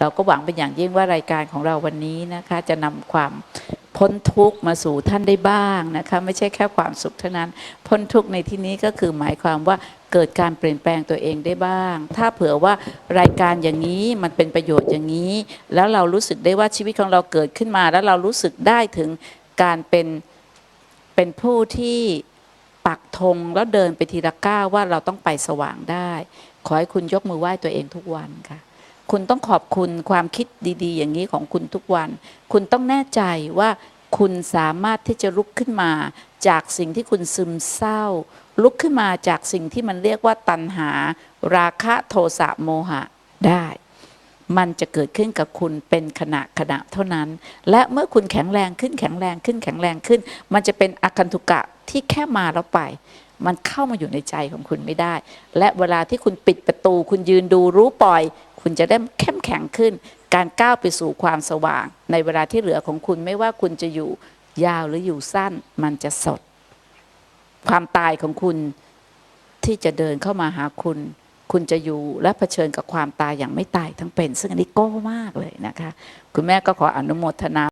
เราก็หวังเป็นอย่างยิ่งว่ารายการของเราวันนี้นะคะ จะนำความพ้นทุกข์มาสู่ท่านได้บ้างนะคะ ไม่ใช่แค่ความสุขเท่านั้น พ้นทุกข์ในที่นี้ก็คือหมายความว่าเกิดการเปลี่ยนแปลงตัวเองได้บ้าง ถ้าเผื่อว่ารายการอย่างนี้มันเป็นประโยชน์อย่างนี้ แล้วเรารู้สึกได้ว่าชีวิตของเราเกิดขึ้นมา แล้วเรารู้สึกได้ถึงการเป็นเป็นผู้ที่ปักธงแล้วเดินไปทีละก้าวว่าเราต้องไปสว่างได้ ขอให้คุณยกมือไหว้ตัวเองทุกวันค่ะ คุณต้องขอบคุณความคิดดีๆ อย่างนี้ของคุณทุกวัน คุณต้องแน่ใจว่าคุณสามารถที่จะลุกขึ้นมาจากสิ่งที่คุณซึมเศร้า ลุกขึ้นมาจากสิ่งที่มันเรียกว่าตัณหา ราคะโทสะโมหะได้ มันจะเกิดขึ้นกับคุณเป็นขณะขณะเท่านั้น และเมื่อคุณแข็งแรงขึ้นแข็งแรงขึ้นแข็งแรงขึ้น มันจะเป็นอาคันตุกะที่แค่มาแล้วไป มันเข้ามาอยู่ในใจของคุณไม่ได้ และเวลาที่คุณปิดประตู คุณยืนดูรู้ปล่อย คุณจะได้เข้มแข็งขึ้น การก้าวไปสู่ความสว่าง ในเวลาที่เหลือของคุณไม่ว่าคุณจะอยู่ยาวหรืออยู่สั้น มันจะสด ความตายของคุณที่จะเดินเข้ามาหาคุณ คุณจะอยู่และเผชิญกับความตายอย่างไม่ตายทั้งเป็น ซึ่งอันนี้โก้มากเลยนะคะ คุณแม่ก็ขออนุโมทนา